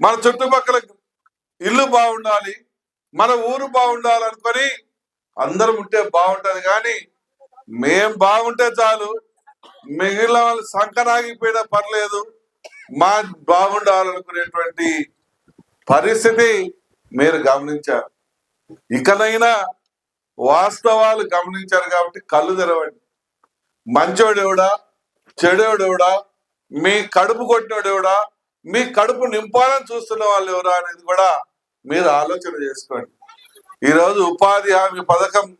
మన చుట్టుపక్కల ఇల్లు బాగుండాలి మన ఊరు బాగుండాలి అనుకొని అందరం ఉంటే బాగుంటది కానీ మేం బాగుంటే చాలు. మిగిలిన వాళ్ళు సంకరాగిపోయినా పర్లేదు. మా బాగుండాలనుకునేటువంటి పరిస్థితి మీరు గమనించారు. ఇకనైనా వాస్తవాలు గమనించారు కాబట్టి కళ్ళు తెరవండి. మంచోడెవడా? చెడోడెవడా? మీ కడుపు కొట్టినోడెవడా? మీ కడుపు నింపాలని చూస్తున్న వాళ్ళు ఎవరు అనేది కూడా మీరు ఆలోచన చేసుకోండి. ఈరోజు ఉపాధి హామీ పథకం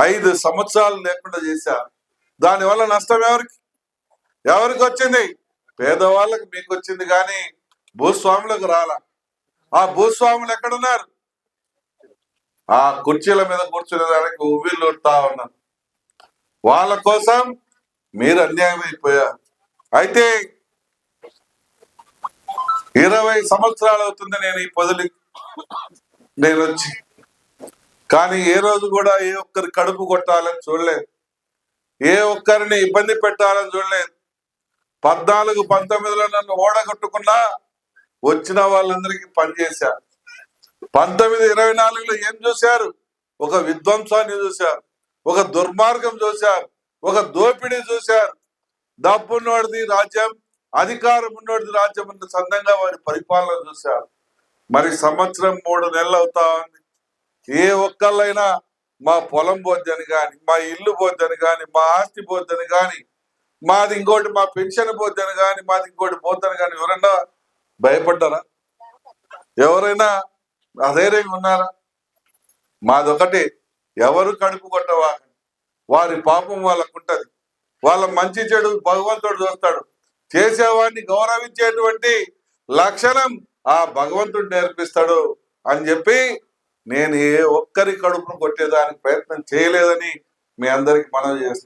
ఐదు సంవత్సరాలు లేకుండా చేశారు. దానివల్ల నష్టం ఎవరికి? ఎవరికి వచ్చింది? పేదవాళ్ళకి మీకు వచ్చింది కానీ భూస్వాములకు రాల. ఆ భూస్వాములు ఎక్కడున్నారు? ఆ కుర్చీల మీద కూర్చునే దానికి ఉవ్విళ్ళు ఉడతా ఉన్నారు. వాళ్ళ కోసం మీరు అన్యాయం అయిపోయారు అయితే ఇరవై సంవత్సరాలు అవుతుంది నేను ఈ పొదిలి నేను వచ్చి. కానీ ఏ రోజు కూడా ఏ ఒక్కరి కడుపు కొట్టాలని చూడలేదు. ఏ ఒక్కరిని ఇబ్బంది పెట్టాలని చూడలేదు. పద్నాలుగు పంతొమ్మిదిలో నన్ను ఓడగొట్టుకున్నా వచ్చిన వాళ్ళందరికీ పనిచేశారు పంతొమ్మిది ఇరవై నాలుగులో ఏం చూశారు? ఒక విధ్వంసాన్ని చూశారు. ఒక దుర్మార్గం చూశారు. ఒక దోపిడీ చూశారు. డబ్బున్నోడిది రాజ్యం అధికారం ఉన్నది రాజ్యం ఉన్న సందంగా వారి పరిపాలన చూశారు. మరి సంవత్సరం మూడు నెలలు అవుతా ఉంది. ఏ ఒక్కళ్ళైనా మా పొలం పోద్దని కానీ మా ఇల్లు పోద్దని కానీ మా ఆస్తి పోద్దని కానీ మాది ఇంకోటి మా పెన్షన్ పోద్దని కానీ మాది ఇంకోటి పోద్దని కానీ ఎవరన్నా భయపడ్డారా? ఎవరైనా అధైర్యంగా ఉన్నారా? మాదొకటి ఎవరు కడుపు కొట్టవా వారి పాపం వాళ్ళకుంటది. వాళ్ళ మంచి చెడు భగవంతుడు చూస్తాడు. చేసేవాడిని గౌరవించేటువంటి లక్షణం ఆ భగవంతుడు నేర్పిస్తాడు అని చెప్పి నేను ఏ ఒక్కరి కడుపును కొట్టేదానికి ప్రయత్నం చేయలేదని మీ అందరికి మనం చేస్తాను